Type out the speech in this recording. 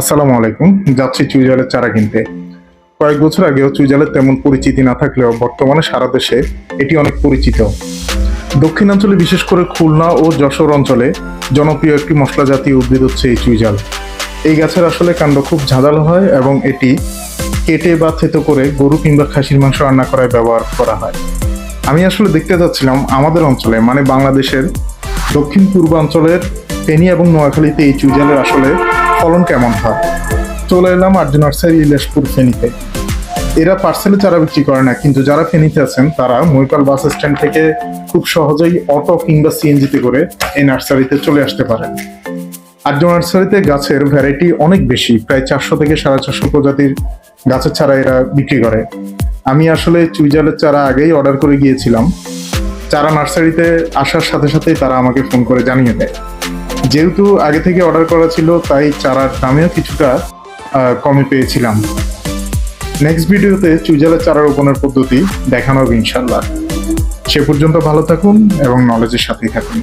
আসসালামু আলাইকুম, যাচ্ছি চুইজালের চারা কিনতে। কয়েক বছর আগেও চুইজালের তেমন পরিচিতি না থাকলেও বর্তমানে সারা দেশে এটি অনেক পরিচিত। দক্ষিণাঞ্চলে বিশেষ করে খুলনা ও যশোর অঞ্চলে জনপ্রিয় একটি মশলা জাতীয় উদ্ভিদ হচ্ছে এই চুইজাল। এই গাছের আসলে কাণ্ড খুব ঝাঁঝালো হয় এবং এটি কেটে বা থেতো করে গরু কিংবা খাসির মাংস রান্না করায় ব্যবহার করা হয়। আমি আসলে দেখতে যাচ্ছিলাম আমাদের অঞ্চলে মানে বাংলাদেশের দক্ষিণ পূর্বাঞ্চলের ফেনী এবং নোয়াখালীতে এই চুইজালের আসলে ফলন কেমন হয়? চলে এলাম আর্য নার্সারি ইলেশপুর ফেনীতে। এরা পার্সেলে চারা বিক্রি করে না, কিন্তু যারা ফেনীতে আছেন, তারা মৈপাল বাস স্ট্যান্ড থেকে খুব সহজেই অটো কিংবা সিএনজিতে করে এই নার্সারিতে চলে আসতে পারেন। আর্য নার্সারিতে গাছের ভ্যারাইটি অনেক বেশি, প্রায় চারশো থেকে সাড়ে চারশো প্রজাতির গাছের চারা এরা বিক্রি করে। আমি আসলে চুইজালের চারা আগেই অর্ডার করে গিয়েছিলাম। চারা নার্সারিতে আসার সাথে সাথেই তারা আমাকে ফোন করে জানিয়ে দেয়। যেহেতু আগে থেকে অর্ডার করা ছিল, তাই চারার দামেও কিছুটা কমে পেয়েছিলাম। নেক্সট ভিডিওতে চুইজালের চারা রোপণের পদ্ধতি দেখানো হবে ইনশাল্লাহ সে পর্যন্ত ভালো থাকুন এবং নলেজের সাথেই থাকুন।